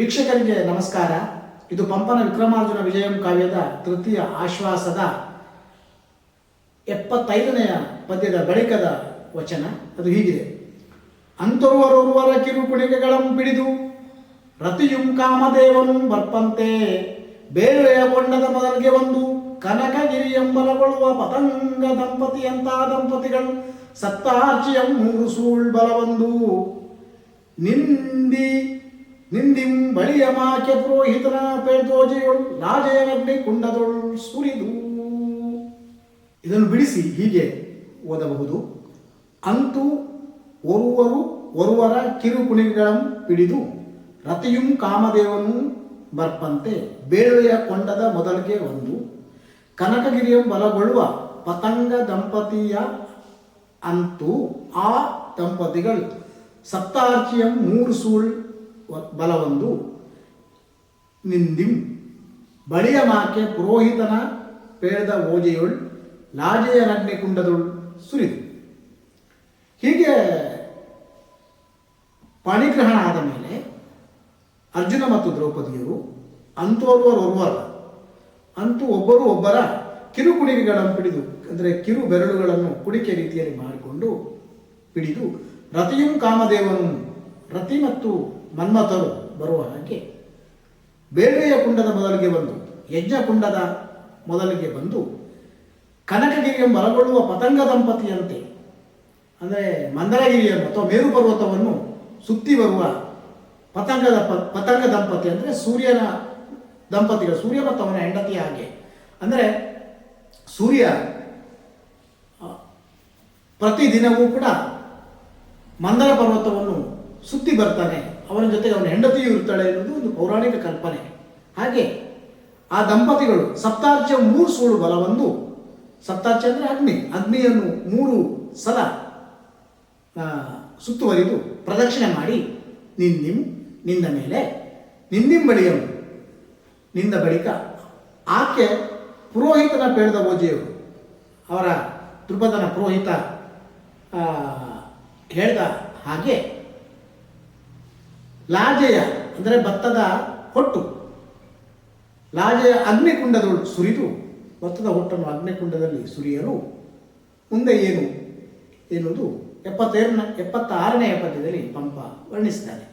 ವೀಕ್ಷಕರಿಗೆ ನಮಸ್ಕಾರ. ಇದು ಪಂಪನ ವಿಕ್ರಮಾರ್ಜುನ ವಿಜಯಂ ಕಾವ್ಯದ ತೃತೀಯ ಆಶ್ವಾಸದ ಎಪ್ಪತ್ತೈದನೆಯ ಪದ್ಯದ ಬಳಿಕದ ವಚನ. ಅದು ಹೀಗಿದೆ. ಅಂತರ್ವರೂರ್ವರ ಕಿರುಕುಣಿಗೆಗಳಂ ಪಿಡಿದು ರತಿಯುಂ ಕಾಮದೇವನು ಬರ್ಪಂತೆ. ಬೇರೆಯ ಕೊಂಡದ ಮೊದಲಿಗೆ ಒಂದು ಕನಕಗಿರಿ ಎಂಬಲಗೊಳ್ಳುವ ಪತಂಗ ದಂಪತಿಯಂತ ದಂಪತಿಗಳು ಸತ್ತಾರ್ಚಿಯಂ ಮೂರು ಸೂಳ್ ಬಲವೊಂದು. ನಿಂದಿ ನಿಂದಿಂ ಬಳಿಯ ಮಾಕೆ ಪುರೋಹಿತನ ಪೇದೋಜೆಯೊಳ್ ಲಾಜೆಯನಗ್ನಿ ಕುಂಡದೊಳು ಸುರಿದು. ಇದನ್ನು ಬಿಡಿಸಿ ಹೀಗೆ ಓದಬಹುದು. ಅಂತೂ ಒರುವರು ಒರುವರ ಕಿರುಕುಣಿಗಳಂ ಪಿಡಿದು ರತಿಯುಂ ಕಾಮದೇವನು ಬರ್ಪಂತೆ ಬೇಳೆಯ ಕೊಂಡದ ಮೊದಲಿಗೆ ಒಂದು. ಕನಕಗಿರಿಯ ಬಲಗೊಳ್ಳುವ ಪತಂಗ ದಂಪತಿಯ ಅಂತೂ ಆ ದಂಪತಿಗಳು ಸಪ್ತಾರ್ಚಿಯ ಮೂರು ಸೂಳ್ ಬಲವೊಂದು ನಿಂದಿಂ. ಬಳಿಯ ಮಾಕೆ ಪುರೋಹಿತನ ಪೇಳದ ಓಜೆಯುಳ್, ಲಾಜೆಯ ನಗ್ನೆ ಕುಂಡದೊಳ್ ಸುರಿದು. ಹೀಗೆ ಪಾಣಿಗ್ರಹಣ ಆದ ಮೇಲೆ ಅರ್ಜುನ ಮತ್ತು ದ್ರೌಪದಿಯರು ಅಂತೋರ್ವರೊರ್ವರ ಅಂತೂ ಒಬ್ಬರು ಒಬ್ಬರ ಕಿರು ಕುಡಿಕೆಗಳನ್ನು ಪಿಡಿದು, ಅಂದರೆ ಕಿರು ಬೆರಳುಗಳನ್ನು ಕುಡಿಕೆ ರೀತಿಯಲ್ಲಿ ಮಾಡಿಕೊಂಡು ಹಿಡಿದು ರತಿಯು ಕಾಮದೇವನು, ರತಿ ಮತ್ತು ಮನ್ಮಥರು ಬರುವ ಹಾಗೆ ಬೇಳೆಯ ಕುಂಡದ ಮೊದಲಿಗೆ ಬಂದು, ಯಜ್ಞ ಕುಂಡದ ಮೊದಲಿಗೆ ಬಂದು ಕನಕಗಿರಿಯ ಮರಗೊಳ್ಳುವ ಪತಂಗ ದಂಪತಿಯಂತೆ, ಅಂದರೆ ಮಂದರಗಿರಿಯನ್ನು ಅಥವಾ ಮೇರು ಪರ್ವತವನ್ನು ಸುತ್ತಿ ಬರುವ ಪತಂಗದ ಪತಂಗ ದಂಪತಿ, ಅಂದರೆ ಸೂರ್ಯನ ದಂಪತಿಗಳು. ಸೂರ್ಯ ಮತ್ತು ಅವನ ಹೆಂಡತಿಯ ಹಾಗೆ. ಅಂದರೆ ಸೂರ್ಯ ಪ್ರತಿದಿನವೂ ಕೂಡ ಮಂದರ ಪರ್ವತವನ್ನು ಸುತ್ತಿ ಬರ್ತಾನೆ, ಅವನ ಜೊತೆಗೆ ಅವನ ಹೆಂಡತಿಯೂ ಇರ್ತಾಳೆ ಅನ್ನೋದು ಒಂದು ಪೌರಾಣಿಕ ಕಲ್ಪನೆ. ಹಾಗೆ ಆ ದಂಪತಿಗಳು ಸಪ್ತಾರ್ಚ ಮೂರು ಸೋಳು ಬಲವೊಂದು. ಸಪ್ತಾರ್ಚ ಅಂದರೆ ಅಗ್ನಿ. ಅಗ್ನಿಯನ್ನು ಮೂರು ಸಲ ಸುತ್ತುವರಿದು ಪ್ರದಕ್ಷಿಣೆ ಮಾಡಿ ನಿನ್ನಿಂ ನಿಂದ ಮೇಲೆ ನಿನ್ನಿಂ ಬಳಿಯವರು ನಿಂದ ಬಳಿಕ ಆಕೆ ಪುರೋಹಿತನ ಪೇಳದ ಓಜೆಯವರು ಅವರ ದೃಪದನ ಪುರೋಹಿತ ಹೇಳ್ದ ಹಾಗೆ ಲಾಜೆಯ, ಅಂದರೆ ಭತ್ತದ ಹೊಟ್ಟು. ಲಾಜೆಯ ಅಗ್ನಿಕುಂಡದೊಳು ಸುರಿದು, ಭತ್ತದ ಹೊಟ್ಟನ್ನು ಅಗ್ನಿಕುಂಡದಲ್ಲಿ ಸುರಿಯಲು ಮುಂದೆ ಏನು? ಎನ್ನುವುದು ಎಪ್ಪತ್ತೆರಡನ ಎಪ್ಪತ್ತಾರನೇ ಪದ್ಯದಲ್ಲಿ ಪಂಪ ವರ್ಣಿಸಿದ್ದಾನೆ